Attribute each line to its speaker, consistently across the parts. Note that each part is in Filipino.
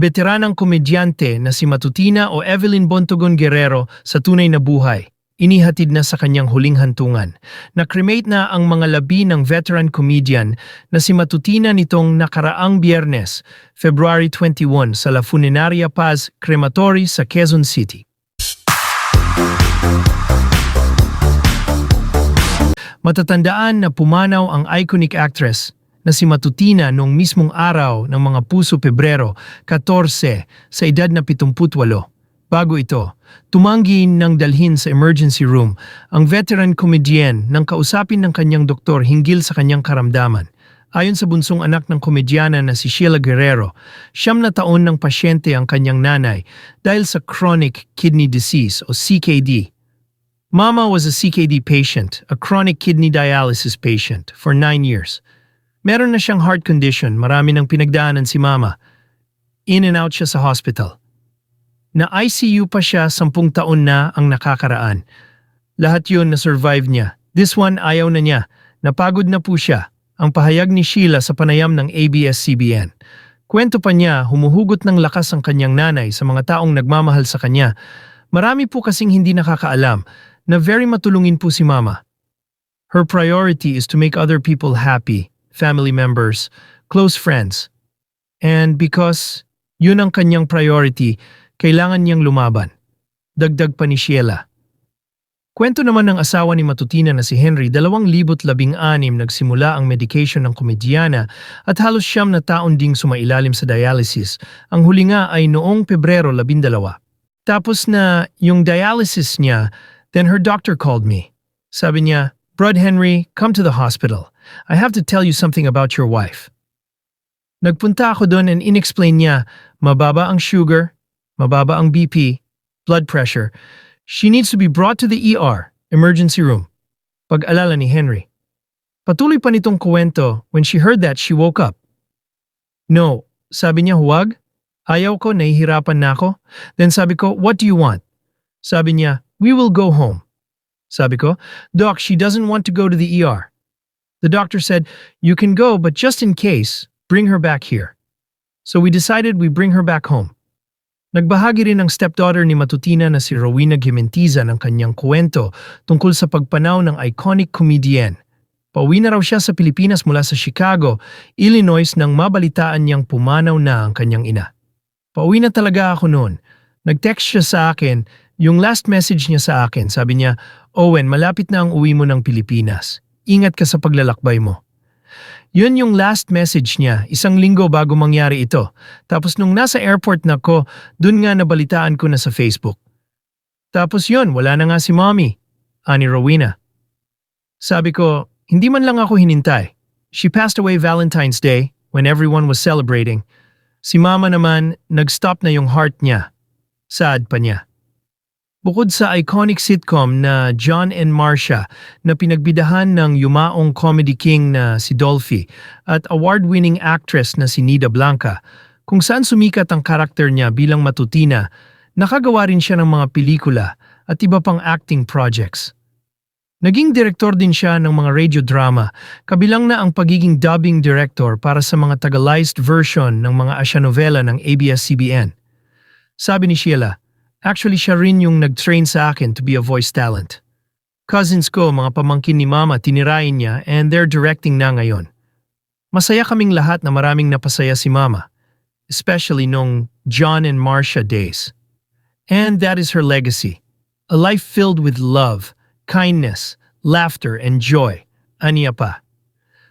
Speaker 1: Veteranang komedyante na si Matutina o Evelyn Bontogon Guerrero sa tunay na buhay. Inihatid na sa kanyang huling hantungan. Na-cremate na ang mga labi ng veteran comedian na si Matutina nitong nakaraang biyernes, February 21 sa La Funeraria Paz Crematory sa Quezon City. Matatandaan na pumanaw ang iconic actress na si Matutina noong mismong araw ng mga puso Pebrero 14 sa edad na 78. Bago ito, tumanggi ng dalhin sa emergency room ang veteran comedian nang kausapin ng kanyang doktor hinggil sa kanyang karamdaman. Ayon sa bunsong anak ng komedyana na si Sheila Guerrero, siyam na taon ng pasyente ang kanyang nanay dahil sa chronic kidney disease o CKD. Mama was a CKD patient, a chronic kidney dialysis patient, for nine years. Meron na siyang heart condition, marami nang pinagdaanan si Mama. In and out siya sa hospital. Na ICU pa siya sampung taon na ang nakakaraan. Lahat yun na-survive niya. This one ayaw na niya. Napagod na po siya. Ang pahayag ni Sheila sa panayam ng ABS-CBN. Kwento pa niya, humuhugot ng lakas ang kanyang nanay sa mga taong nagmamahal sa kanya. Marami po kasing hindi nakakaalam na very matulungin po si Mama. Her priority is to make other people happy, family members, close friends. And because yun ang kanyang priority, kailangan niyang lumaban. Dagdag pa ni Sheila. Kwento naman ng asawa ni Matutina na si Henry, 2016 nagsimula ang medication ng komedyana at halos siyam na taon ding sumailalim sa dialysis. Ang huli nga ay noong Pebrero 12. Tapos na yung dialysis niya, then her doctor called me. Sabi niya, Brad Henry, come to the hospital. I have to tell you something about your wife. Nagpunta ako doon and inexplain niya, mababa ang sugar, mababa ang BP, blood pressure. She needs to be brought to the ER, emergency room. Pag-alala ni Henry. Patuloy pa nitong kuwento, when she heard that, she woke up. No, sabi niya huwag. Ayaw ko, nahihirapan na ako. Then sabi ko, what do you want? Sabi niya, we will go home. Sabi ko, Doc, she doesn't want to go to the ER. The doctor said, you can go, but just in case, bring her back here. So we decided we bring her back home. Nagbahagi rin ang stepdaughter ni Matutina na si Rowena Gimentiza ng kanyang kwento tungkol sa pagpanaw ng iconic comedian. Pauwi na raw siya sa Pilipinas mula sa Chicago, Illinois nang mabalitaan niyang pumanaw na ang kanyang ina. Pauwi na talaga ako noon. Nag-text siya sa akin, yung last message niya sa akin, sabi niya, Owen, malapit na ang uwi mo ng Pilipinas. Ingat ka sa paglalakbay mo. Yun yung last message niya, isang linggo bago mangyari ito. Tapos nung nasa airport na ko, dun nga nabalitaan ko na sa Facebook. Tapos yun, wala na nga si mommy, ani Rowena. Sabi ko, hindi man lang ako hinintay. She passed away Valentine's Day when everyone was celebrating. Si mama naman, nag-stop na yung heart niya. Sad pa niya. Bukod sa iconic sitcom na John and Marcia na pinagbidahan ng yumaong comedy king na si Dolphy at award-winning actress na si Nida Blanca, kung saan sumikat ang karakter niya bilang matutina, nakagawa rin siya ng mga pelikula at iba pang acting projects. Naging direktor din siya ng mga radio drama, kabilang na ang pagiging dubbing director para sa mga Tagalized version ng mga asya-novela ng ABS-CBN. Sabi ni Sheila, Actually, siya rin yung nag-train sa akin to be a voice talent. Cousins ko, mga pamangkin ni Mama, tinirain niya and they're directing na ngayon. Masaya kaming lahat na maraming napasaya si Mama, especially nung John and Marcia days. And that is her legacy. A life filled with love, kindness, laughter, and joy. Aniya pa.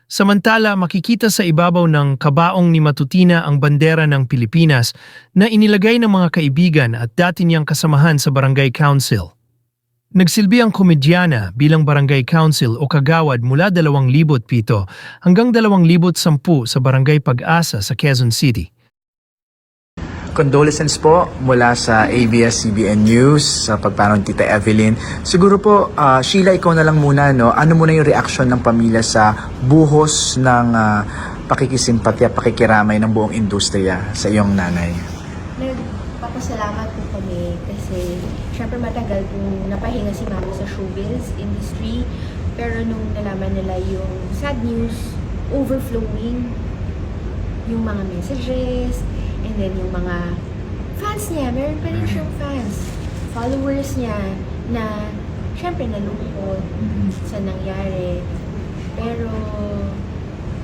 Speaker 1: Samantala, makikita sa ibabaw ng kabaong ni Matutina ang bandera ng Pilipinas na inilagay ng mga kaibigan at dati niyang kasamahan sa Barangay Council. Nagsilbi ang komedyana bilang Barangay Council o kagawad mula 2007 hanggang 2010 sa Barangay Pag-asa sa Quezon City.
Speaker 2: Condolences po mula sa ABS-CBN News sa pagpanaw ni Tita Evelyn. Siguro po, ah, Sheila, ikaw na lang muna, no? ano muna yung reaksyon ng pamilya sa buhos ng ah, pakikisimpatya, pakikiramay ng buong industriya sa iyong nanay?
Speaker 3: Nagpapasalamat po kami kasi syempre matagal pong napahinga si mama sa showbiz industry pero nung nalaman nila yung sad news, overflowing yung mga messages Then yung mga fans niya, meron pa rin siyang fans. Followers niya na syempre nalungkot
Speaker 2: Mhm.
Speaker 3: sa nangyari. Pero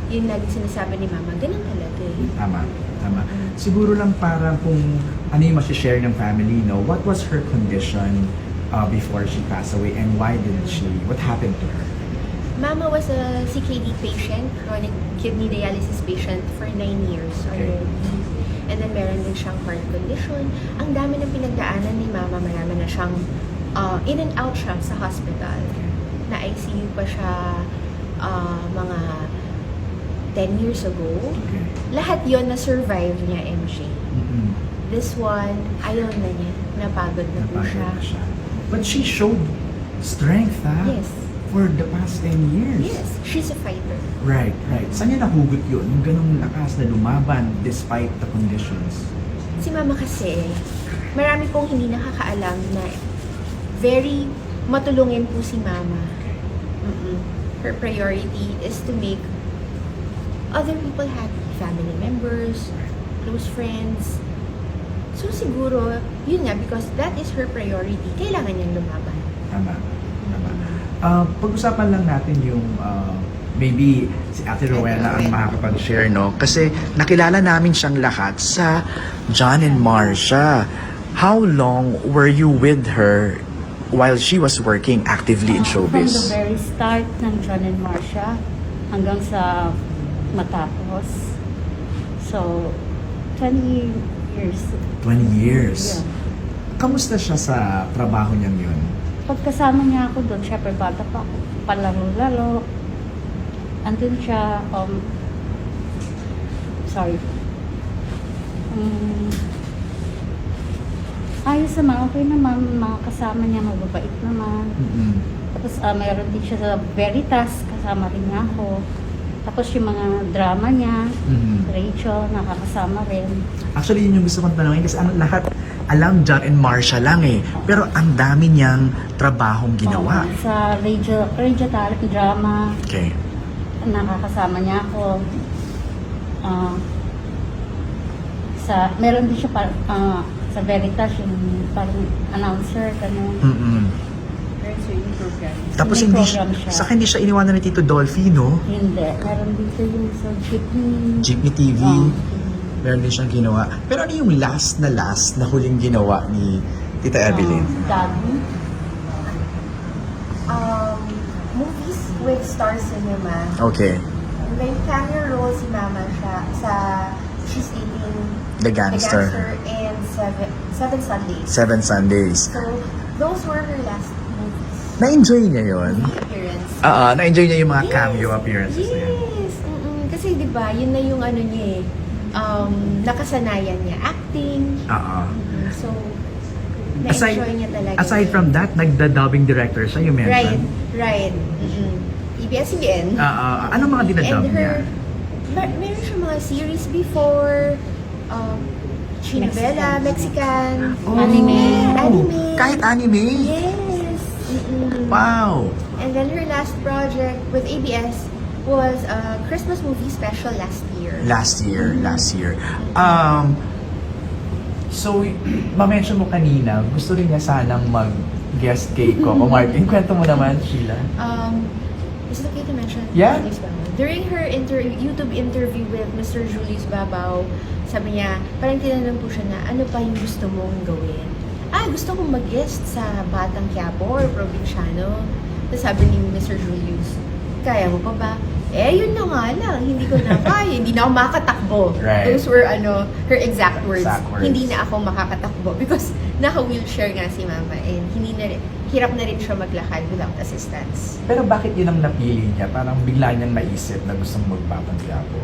Speaker 3: yun lagi sinasabi ni Mama, ganun talaga eh.
Speaker 2: Tama, tama. Siguro lang parang kung ano yung masishare ng family, no? What was her condition uh, before she passed away and why did she, what happened to her?
Speaker 3: Mama was a CKD patient, chronic kidney dialysis patient for 9 years
Speaker 2: Okay.
Speaker 3: And then meron din siyang heart condition. Ang dami ng pinagdaanan ni Mama, marami na siyang uh, in and out siya sa hospital. Na ICU pa siya uh, mga 10 years ago.
Speaker 2: Okay.
Speaker 3: Lahat yon na survive niya, MJ.
Speaker 2: mm
Speaker 3: This one, ayaw na niya. Napagod na po siya.
Speaker 2: Napagod siya. But she showed strength, ha?
Speaker 3: Yes.
Speaker 2: For the past 10 years.
Speaker 3: Yes, she's a fighter.
Speaker 2: Right, right. Saan niya nahugot yun? Yung ganong lakas na lumaban despite the conditions.
Speaker 3: Si Mama kasi, marami pong hindi nakakaalam na very matulungin po si Mama. Mm-mm. Her priority is to make other people happy. Family members, close friends. So siguro, yun nga, because that is her priority, kailangan niyang lumaban.
Speaker 2: Tama. Uh, pag-usapan lang natin yung uh, maybe si Ate Rowena ang makakapag-share, no? Kasi nakilala namin siyang lahat sa John and Marcia. How long were you with her while she was working actively in
Speaker 4: From the
Speaker 2: showbiz?
Speaker 4: very start ng John and Marcia hanggang sa matapos. So, 20 years.
Speaker 2: 20 years.
Speaker 4: Yeah.
Speaker 2: Kamusta siya sa trabaho niyang yun?
Speaker 4: Pagkasama niya ako doon, syempre bata pa ako, palaro-laro. Andun siya, um, sorry. Um, ayos naman, okay naman, mga kasama niya, mababait naman.
Speaker 2: Mm-mm.
Speaker 4: Tapos ah, mayroon din siya sa Veritas, kasama rin niya ako. Tapos yung mga drama niya,
Speaker 2: Mhm.
Speaker 4: Rachel, nakakasama rin.
Speaker 2: Actually, yun yung gusto kong tanongin kasi ang lahat alam John and Marcia lang eh. Pero ang dami niyang trabahong ginawa.
Speaker 4: Oo, sa Radio, Radio Talent drama,
Speaker 2: Okay.
Speaker 4: nakakasama niya ako. Ah, sa, meron din siya par, ah, sa Veritas, yung parang announcer, ganun.
Speaker 2: Mm-mm. Tapos
Speaker 4: May
Speaker 2: hindi
Speaker 4: program
Speaker 2: siya,
Speaker 4: siya.
Speaker 2: sa hindi siya iniwanan ni Tito Dolphy, no?
Speaker 4: Hindi. Meron dito yung sa Jeepney.
Speaker 2: Jeepney TV.
Speaker 4: Ah,
Speaker 2: Meron din siyang ginawa. Pero ano yung last na last na huling ginawa ni Tita Evelyn?
Speaker 4: ah, Daddy.
Speaker 3: Um, movies with Star Cinema.
Speaker 2: Okay.
Speaker 3: May cameo role si Mama siya sa She's Eating
Speaker 2: The
Speaker 3: The
Speaker 2: Gangster.
Speaker 3: Gangster and Seven, Seven Sundays.
Speaker 2: Seven Sundays.
Speaker 3: So, those were her last movies.
Speaker 2: Na-enjoy niya yun?
Speaker 3: Appearance.
Speaker 2: Oo, na-enjoy niya yung mga
Speaker 3: Yes.
Speaker 2: cameo appearances na yan.
Speaker 3: Yes. mm-mm. Kasi di ba, yun na yung ano niya eh. Um, nakasanayan niya. Acting.
Speaker 2: Oo.
Speaker 3: Mm, So,
Speaker 2: Aside,
Speaker 3: na-enjoy niya talaga.
Speaker 2: aside
Speaker 3: yun.
Speaker 2: from that, nagda-dubbing director siya, you
Speaker 3: Right,
Speaker 2: mentioned.
Speaker 3: right. Mm-mm. EBS-CBN.
Speaker 2: Ah, ah, ah. ano mga dinadub
Speaker 3: And
Speaker 2: niya?
Speaker 3: her, mer meron siya mga series before, um, Chinovela, Mexican,
Speaker 2: Oh,
Speaker 4: Anime.
Speaker 3: anime.
Speaker 2: Kahit anime?
Speaker 3: Yes. Mm-mm.
Speaker 2: Wow!
Speaker 3: And then her last project with ABS was a Christmas movie special last year.
Speaker 2: Last year, last year. Um, so, ma-mention mo kanina, gusto rin niya sanang mag-guest kay Coco Martin. Kwento mo naman, Sheila.
Speaker 3: Um, is it okay to mention?
Speaker 2: Yeah.
Speaker 3: Julius Babaw? During her inter YouTube interview with Mr. Julius Babaw, sabi niya, parang tinanong po siya na, ano pa yung gusto mong gawin? Ah, gusto kong mag-guest sa Batang Quiapo or Provinciano. Tapos sabi ni Mr. Julius, kaya mo pa ba? Eh, yun na nga lang. Hindi ko na kaya. hindi na ako makakatakbo.
Speaker 2: Right.
Speaker 3: Those were, ano, her exact words.
Speaker 2: Exact words.
Speaker 3: Hindi na ako makakatakbo because naka-wheelchair nga si mama and hindi na rin, hirap na rin siya maglakad without assistance.
Speaker 2: Pero bakit yun ang napili niya? Parang bigla niyang naisip na gustong magpapagyapo.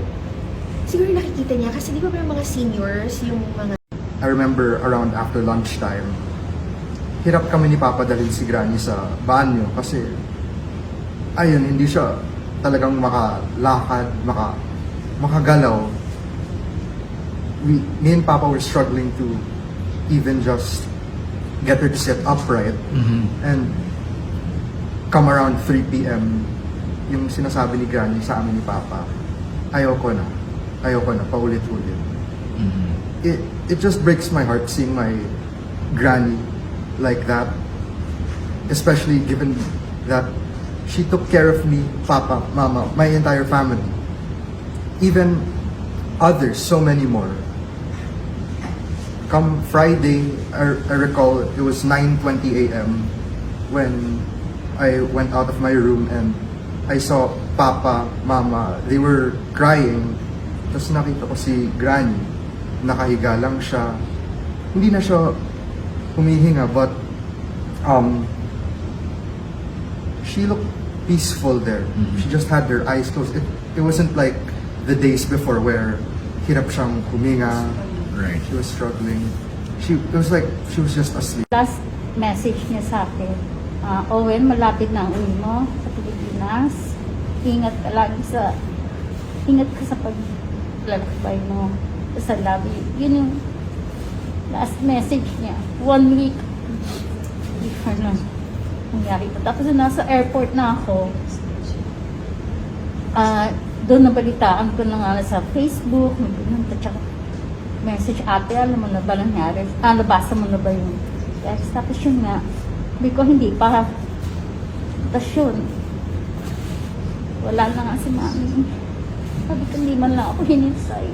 Speaker 3: Siguro nakikita niya kasi di ba may mga seniors, yung mga
Speaker 5: I remember around after lunchtime, hirap kami ni Papa dalhin si Granny sa banyo kasi ayun, hindi siya talagang makalakad, maka, makagalaw. We, me and Papa were struggling to even just get her to sit upright.
Speaker 2: Mhm.
Speaker 5: And come around 3 p.m., yung sinasabi ni Granny sa amin ni Papa, ayoko na, ayoko na, paulit-ulit.
Speaker 2: Mhm.
Speaker 5: it, it just breaks my heart seeing my granny like that. Especially given that she took care of me, papa, mama, my entire family. Even others, so many more. Come Friday, I, I recall it was 9.20 a.m. when I went out of my room and I saw papa, mama, they were crying. Tapos nakita ko si granny, nakahiga lang siya. Hindi na siya humihinga but um, she looked peaceful there. She just had her eyes closed. It, it wasn't like the days before where hirap siyang huminga.
Speaker 2: Right.
Speaker 5: She was struggling. She it was like she was just asleep.
Speaker 4: Last message niya sa akin, ah, Owen, malapit na ang uwi mo sa Pilipinas. Ingat ka lagi sa, ingat ka sa paglalakbay mo. Sa you. Yun yung last message niya. One week before na nangyari ito. Tapos nasa airport na ako, ah, doon nabalitaan ko na nga sa Facebook, tsaka message ate, alam mo na ba nangyari? Ah, nabasa mo na ba yung text? Tapos yun nga, sabi ko hindi pa. Tapos yun, wala na nga si mami. Sabi ko hindi man lang ako hinintay.